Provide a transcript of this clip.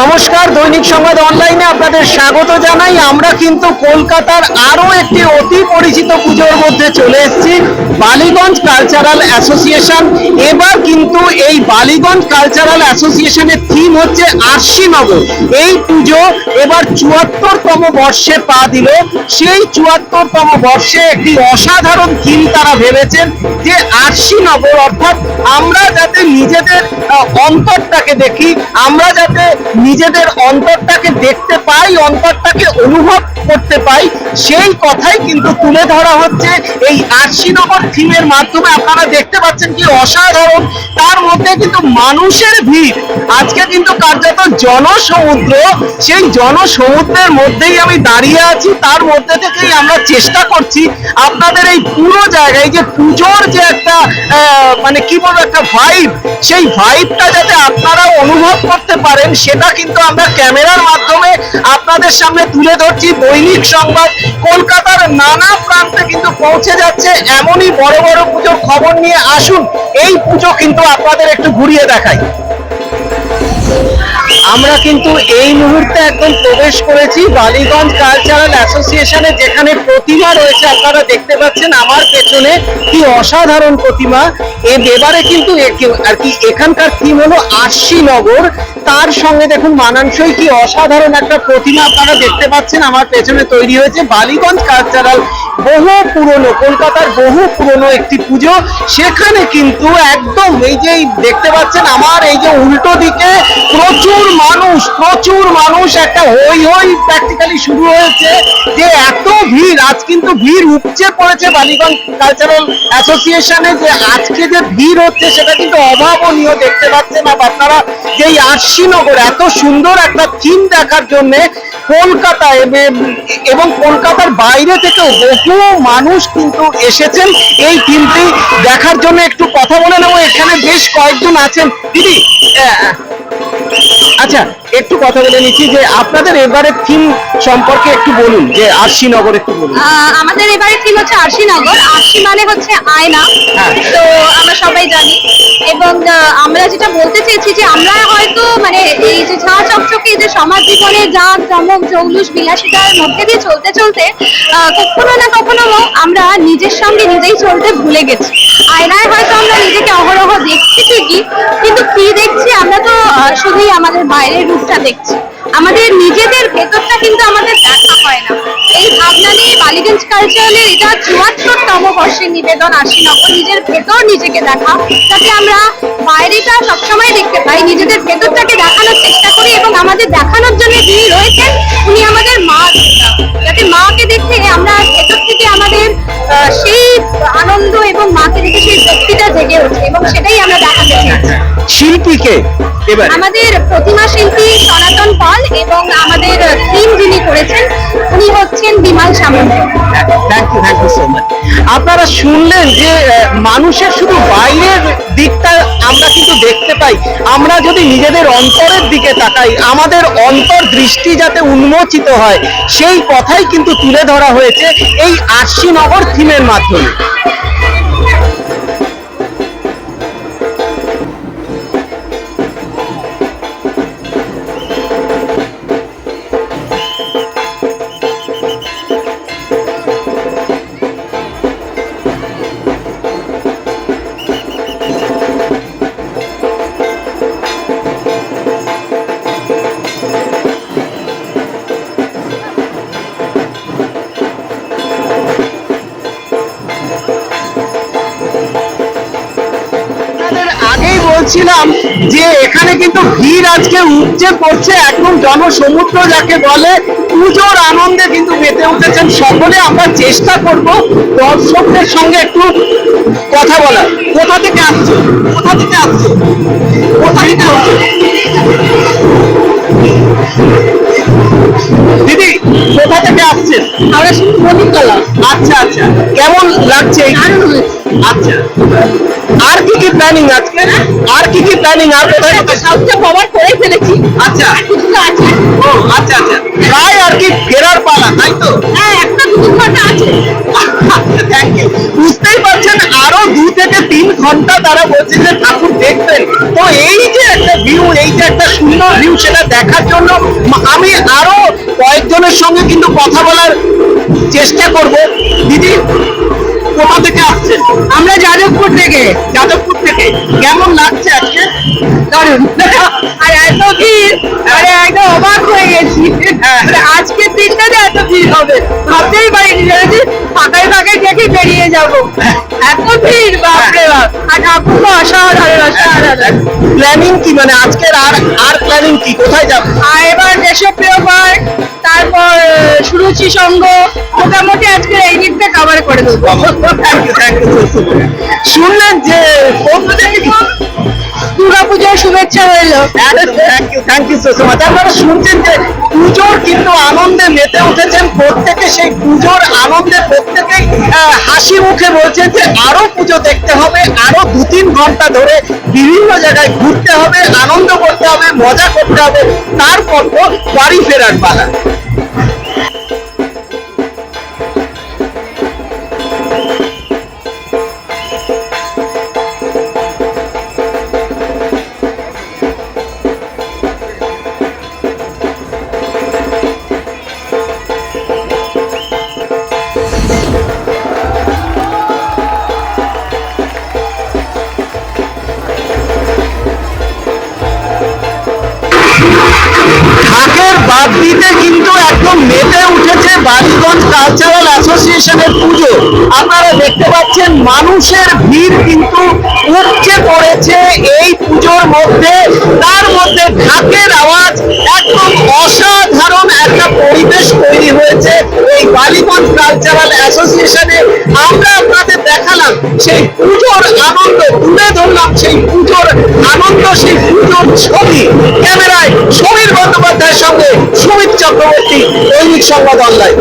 নমস্কার, দৈনিক সংবাদ অনলাইনে আপনাদের স্বাগত জানাই। আমরা কিন্তু কলকাতার আরও একটি অতি পরিচিত পুজোর মধ্যে চলে এসেছি, বালিগঞ্জ কালচারাল অ্যাসোসিয়েশন এবার কিন্তু এই বালিগঞ্জ কালচারাল অ্যাসোসিয়েশনের থিম হচ্ছে আরশিনগর এই পুজো এবার চুয়াত্তরতম বর্ষে পা দিল। সেই চুয়াত্তরতম বর্ষে একটি অসাধারণ থিম তারা ভেবেছেন যে আরশিনগর অর্থাৎ আমরা যাতে নিজেদের অন্তরটাকে দেখি, আমরা যাতে নিজেদের অন্তরটাকে দেখতে পাই, অন্তরটাকে অনুভব করতে পাই, সেই কথাই কিন্তু তুলে ধরা হচ্ছে এই আরশিনগর থিমের মাধ্যমে। আপনারা দেখতে পাচ্ছেন কি অসাধারণ। তার মধ্যে কিন্তু মানুষের ভিড়। আজকে কিন্তু কার্যত জনসমুদ্র। সেই জনসমুদ্রের মধ্যেই আমি দাঁড়িয়ে আছি। তার মধ্যে থেকেই আমরা চেষ্টা করছি আপনাদের এই পুরো জায়গায় যে পুজোর যে একটা মানে কি বলব, একটা ভাইব সেই ভাইবটা যাতে আপনারা অনুভব করতে পারেন, সেটা কিন্তু আমরা ক্যামেরার মাধ্যমে আপনাদের সামনে তুলে ধরছি। দৈনিক সংবাদ, কলকাতার নানা প্রান্তে কিন্তু পৌঁছে যাচ্ছে। এমনই বড় বড় পুজোর খবর নিয়ে আসুন। এই পুজো কিন্তু আপনাদের একটু ঘুরিয়ে দেখাই। আমরা কিন্তু এই মুহূর্তে একদম প্রবেশ করেছি বালিগঞ্জ কালচারাল অ্যাসোসিয়েশনে, যেখানে প্রতিমা রয়েছে। আপনারা দেখতে পাচ্ছেন আমার পেছনে কি অসাধারণ প্রতিমা। এ এবারে কিন্তু আর কি এখানকার থিম হলো আশিনগর তার সঙ্গে দেখুন মানানসই কি অসাধারণ একটা প্রতিমা আপনারা দেখতে পাচ্ছেন। আমার পেছনে তৈরি হয়েছে বালিগঞ্জ কালচারাল বহু পুরনো, কলকাতার বহু পুরনো একটি পুজো। সেখানে কিন্তু একদম এই যে দেখতে পাচ্ছেন আমার এই যে উল্টো দিকে প্রচুর মানুষ প্রচুর মানুষ একটা হই হই প্র্যাকটিক্যালি শুরু হয়েছে যে এত ভিড়, আজ কিন্তু ভিড় উপচে পড়েছে বালিগঞ্জ কালচারাল অ্যাসোসিয়েশনে যে আজকে যে ভিড় হচ্ছে সেটা কিন্তু অভাবনীয় দেখতে পাচ্ছেন আপনারা যে এই আরশিনগর এত সুন্দর একটা থিম দেখার জন্য কলকাতা এবং কলকাতার বাইরে থেকেও বহু মানুষ কিন্তু এসেছেন এই টিমটি দেখার জন্য একটু কথা বলে নেব। এখানে বেশ কয়েকজন আছেন। দিদি আচ্ছা একটু কথা বলে নিচ্ছি যে আপনাদের এবারে থিম সম্পর্কে একটু বলুন যে আরশিনগর একটু বলুন। আমাদের এবারে থিম হচ্ছে আরশিনগর আরশি মানে হচ্ছে আয়না। হ্যাঁ। তো আমরা সবাই জানি। এবং আমরা যেটা বলতে চেয়েছি যে আমরা হয়তো মানে এই যে ঝাঁ চকচকে যে সমাজ জীবনে যা চমক জৌলুস বিলাসিতার মধ্যে দিয়ে চলতে চলতে কখনো না কখনো আমরা নিজের সঙ্গে নিজেই চলতে ভুলে গেছি। আয়নায় হয়তো আমরা নিজেকে অহরহ দেখছি ঠিকই কিন্তু কি দেখছি আমরা তো শুধুই আমাদের বাইরের রূপটা দেখছি আমাদের নিজেদের ভেতরটা কিন্তু আমাদের দেখা হয় না এই ভাবনা নিয়ে বালিগঞ্জ কালচারালের এটা চুয়াত্তরতম বর্ষের নিবেদন আশিনগর নিজের ভেতর নিজেকে দেখা, যাতে আমরা বাইরেটা সবসময় দেখতে পাই, নিজেদের ভেতরটাকে দেখানোর চেষ্টা করি এবং আমাদের দেখানোর জন্য যিনি রয়েছেন, উনি আমাদের মা। যাতে মাকে দেখে আমরা আনন্দ এবং মাকে দেখে সেই শক্তিটা জেগে ওঠে এবং সেটাই আমরা দেখাতে চেয়েছি শিল্পীকে এবার। আমাদের প্রতিমা শিল্পী সনাতন পাল এবং আমাদের করেছেন, উনি হচ্ছেন বিমাল সামন্ত। আপনারা শুনলেন যে মানুষের শুধু বাইরের দিকটা আমরা কিন্তু দেখতে পাই। আমরা যদি নিজেদের অন্তরের দিকে তাকাই, আমাদের অন্তর দৃষ্টি যাতে উন্মোচিত হয়, সেই কথাই কিন্তু তুলে ধরা হয়েছে এই আশিনগর থিমের মাধ্যমে। বলছিলাম যে এখানে কিন্তু ভিড় আজকে উপচে পড়ছে একদম জনসমুদ্র যাকে বলে, পুজোর আনন্দে কিন্তু মেতে উঠেছেন সকলে। আমরা চেষ্টা করব দর্শকদের সঙ্গে একটু কথা বলার। কোথা থেকে আসছে? কোথা থেকে আসছে? কোথা থেকে আসছে? দিদি আসছেন আমরা শুধু মনিকলা আচ্ছা আচ্ছা। কেমন লাগছে আচ্ছা। আর কি কি প্ল্যানিং আজকে? আর কি কি প্ল্যানিং আর কোথায় সবটা কভার করে ফেলেছি। আচ্ছা। কিছু আছে। ও আচ্ছা আচ্ছা। প্রায় আর কি ফেরার পালা তাই তো? হ্যাঁ একটা দুটো ঘণ্টা আছে। থ্যাংক ইউ বুঝতেই আরও দু থেকে তিন ঘণ্টা তারা বলছে যে ঠাকুর দেখবেন। তো এই যে একটা ভিউ এই যে একটা সুন্দর ভিউ সেটা দেখার জন্য আমি আরও কয়েকজনের সঙ্গে কিন্তু কথা বলার চেষ্টা করব। দিদি কোথা থেকে আসছেন? আমরা যাদবপুর থেকে। যাদবপুর থেকে। কেমন লাগছে? আর এত ভিড় মানে একদম অবাক হয়ে গেছি। হ্যাঁ। মানে আজকের এত ভিড় হবে ভাবতেই পারিনি যে ফাঁকায় ফাঁকায় দেখে বেরিয়ে যাব। এত ভিড় বাপরে বাপ। আর ঠাকুর অসাধারণ অসাধারণ। প্ল্যানিং কি মানে আজকের আর আর প্ল্যানিং কি? কোথায় যাবেন আর এবার দেশপ্রিয় পার্ক তারপর সুরুচি সঙ্গ মোটামুটি আজকে এই দিকটা কভার করে দেবো। শুনলেন যে থেকে দুর্গাপুজোর শুভেচ্ছা রইল। থ্যাংক আপনারা শুনছেন যে পুজোর কিন্তু আনন্দে মেতে উঠেছেন, প্রত্যেকে সেই পুজোর আনন্দে প্রত্যেকেই হাসি মুখে বলছেন যে আরও পুজো দেখতে হবে, আরও দু তিন ঘণ্টা ধরে বিভিন্ন জায়গায় ঘুরতে হবে, আনন্দ করতে হবে, মজা করতে হবে, তারপর বাড়ি ফেরার পালা। বালিগঞ্জ কালচারাল অ্যাসোসিয়েশনের পুজো। আপনারা দেখতে পাচ্ছেন, মানুষের ভিড় কিন্তু উপচে পড়েছে এই পুজোর মধ্যে। তার মধ্যে ঢাকের আওয়াজ একদম অসাধারণ একটা পরিবেশ তৈরি হয়েছে এই বালিগঞ্জ কালচারাল অ্যাসোসিয়েশনে। আমরা আপনাদের দেখালাম সেই পুজোর আনন্দ, তুলে ধরলাম সেই পুজোর আনন্দ, সেই পুজোর ছবি। ক্যামেরায় সমীর বন্দ্যোপাধ্যায়ের সঙ্গে চক্রবর্তী দৈনিক সংবাদ অনলাইন